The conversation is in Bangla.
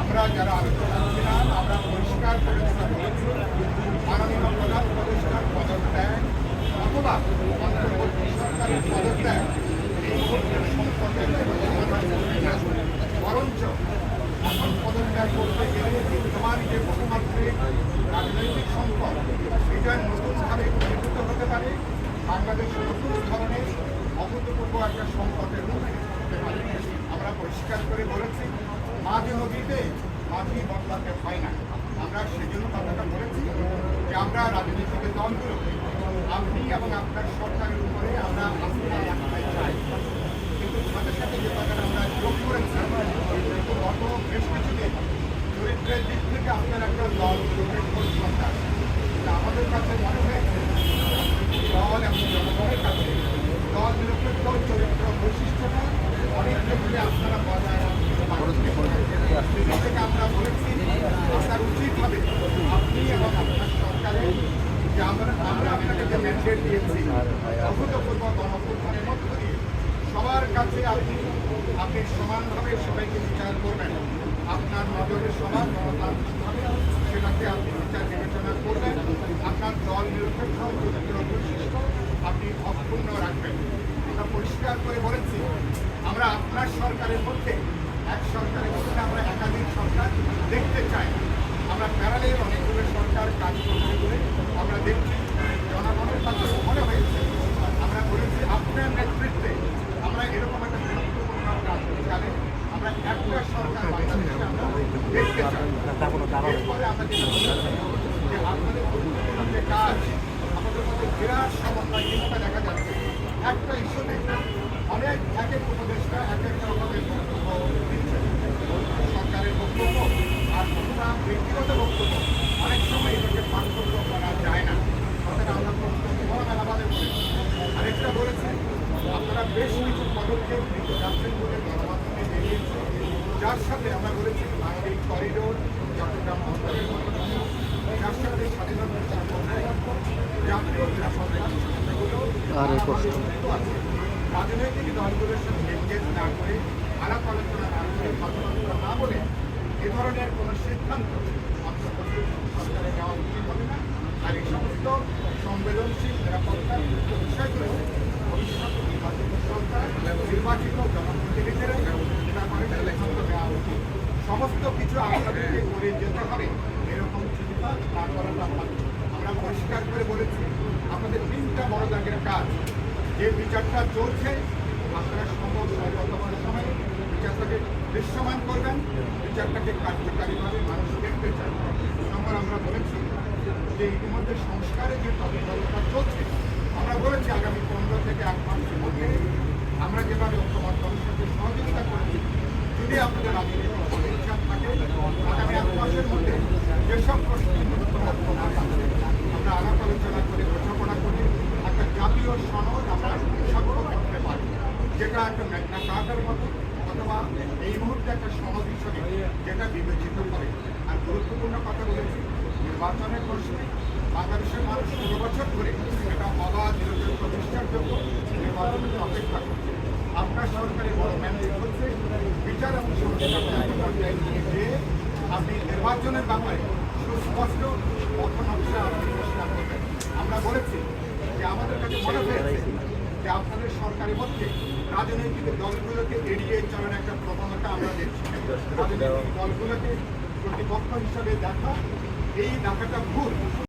আমরা যারা আলোচনা আমরা পরিষ্কার করে মাননীয় প্রধান উপদেষ্টার পদত্যাগ অথবা পদত্যাগ। বরঞ্চ এখন পদত্যাগ করতে গেলে বিদ্যমান যে বহুমাত্রিক রাজনৈতিক সংকট এটা নতুনভাবে উন্নীত হতে পারে বাংলাদেশ নতুন ধরনের অভূতপূর্ব একটা হতে পারে আমরা পরিষ্কার করে বলেছি মাঝে নদীতে মাঝি বদলাতে হয় না আমরা সেজন্য কথাটা বলেছি যে আমরা রাজনৈতিক আপনি এবং আপনার সরকারের উপরে আমরা আস্থা রাখতে চাই কিন্তু সাথে সাথে যে কথাটা আমরা যোগ করেছি কিন্তু গত বেশ কিছুদিন চরিত্রের দিক থেকে আপনার একটা দল গ্রুপের পরিসংখ্যান আমাদের কাছে মনে হয়েছে দল এবং জনগণের কাছে দল নিরপেক্ষ চরিত্র বৈশিষ্ট্যটা অনেক ক্ষেত্রে আপনারা বজায় রাখতে পারেন থেকে আমরা বলেছি আপনার উচিত হবে আপনি এবং আপনার সরকারের যে আমরা আমরা ম্যান্ডেট দিয়েছি। অভূতপূর্ব গণঅভ্যুত্থানের মধ্য দিয়ে সবার কাছে আপনি আপনি সমানভাবে সবাইকে বিচার করবেন। আপনার নজরে সবার গণতান্ত্রিকভাবে সেটাকে আপনি বিচার বিবেচনা করবেন। আপনার দল নিরপেক্ষ বৈশিষ্ট্য আপনি অক্ষুণ্ণ রাখবেন। আমরা পরিষ্কার করে বলেছি, আমরা আপনার সরকারের মধ্যে, এক সরকারের মধ্যে আমরা একাধিক সরকার দেখতে চাই। আমরা প্যারালের অনেকগুলো সরকার কাজ করছে বলে আমরা দেখছি জনগণের কাছে মনে হয়েছে আমরা বলেছি আপনার নেতৃত্বে আমরা এরকম একটা গুরুত্বপূর্ণ কাজ চালে আমরা একটা সরকার বাংলাদেশে আমরা দেখতে চাই এরপরে আমরা যেটা বলেছি যে আপনাদের গুরুত্বপূর্ণ যে কাজ আমাদের মধ্যে বিরাট সমন্বয়হীনতা দেখা যাচ্ছে একটা ইস্যুতে অনেক এক এক উপদেষ্টা এক এক রকমের বক্তব্য দিচ্ছেন সরকারের বক্তব্য আর অথবা ব্যক্তিগত বক্তব্য অনেক সময় এটাকে পার্থক্য করা যায় না কথাটা আমরা খোলামেলাভাবে বলেছি আরেকটা বলেছেন আপনারা বেশ কিছু পদক্ষেপ নিতে যাচ্ছেন বলে গণমাধ্যমে বেরিয়েছে যার সাথে আমরা বলেছি আঙ্গিক করিডোর চট্টগ্রাম বন্দরের ঘটনা যার সাথে স্বাধীনতা সার্বভৌমত্ব, জাতীয় নিরাপত্তা এগুলো আরে কষ্ট। জড়িত আছে। রাজনৈতিক দলগুলোর সাথে এনগেজ না করে আলাপ আলোচনা না করে কথাবার্তা না বলে এ ধরনের কোনো সিদ্ধান্ত সরকারের নেওয়া উচিত হবে না আর এই সমস্ত সংবেদনশীল নিরাপত্তা বিষয়গুলো ভবিষ্যৎ নির্বাচিত সরকার নির্বাচিত জনপ্রতিনিধিরা এটা করে সিদ্ধান্ত নেওয়া উচিত সমস্ত কিছু আপনাদেরকে করে যেতে হবে, এরকম চিন্তা না করাটা ভালো আমরা পরিষ্কার করে বলেছি আমাদের তিনটা কাজ যে বিচারটা চলছে। আপনারা সম্ভব সর্বতমান সময়ে। বিচারটাকে দৃশ্যমান করবেন। বিচারটাকে কার্যকারীভাবে মানুষ দেখতে চান। নম্বর আমরা বলেছি যে ইতিমধ্যে সংস্কারের যে তৎপরতা চলছে, আমরা বলেছি আগামী পনেরো থেকে এক মাসের মধ্যে আমরা যেভাবে ঐক্যমত কমিশনকে সহযোগিতা করেছি, যদি আপনাদের রাজনৈতিক ইচ্ছা থাকে, আগামী এক মাসের মধ্যে যেসব প্রশ্নের আমরা আলাপ আলোচনা করে বোঝাপড়া করে। সনদ আমরা স্বাক্ষর করতে পারি যেটা একটা ম্যাগনা কার্টার মতো অথবা এই মুহূর্তে একটা সনদ হিসেবে যেটা বিবেচিত করে আর গুরুত্বপূর্ণ কথা বলেছি নির্বাচনের প্রশ্নে বাংলাদেশের মানুষ ষোলো বছর ধরে একটা অবাধ নিরপেক্ষ বিশ্বাসযোগ্য নির্বাচনের অপেক্ষা করছে আপনার সরকারের বড় ম্যান্ডেট হচ্ছে বিচার এবং যেয়ে আপনি নির্বাচনের ব্যাপারে সুস্পষ্ট পথনকশা আপনি ঘোষণা করবেন আমরা বলেছি যে আমাদের কাছে মনে হয়েছে যে আপনাদের সরকারের মধ্যে রাজনৈতিক দলগুলোকে এড়িয়ে চলার একটা প্রবণতা আমরা দেখছি। রাজনৈতিক দলগুলোকে প্রতিপক্ষ হিসাবে দেখা, এই দেখাটা ভুল।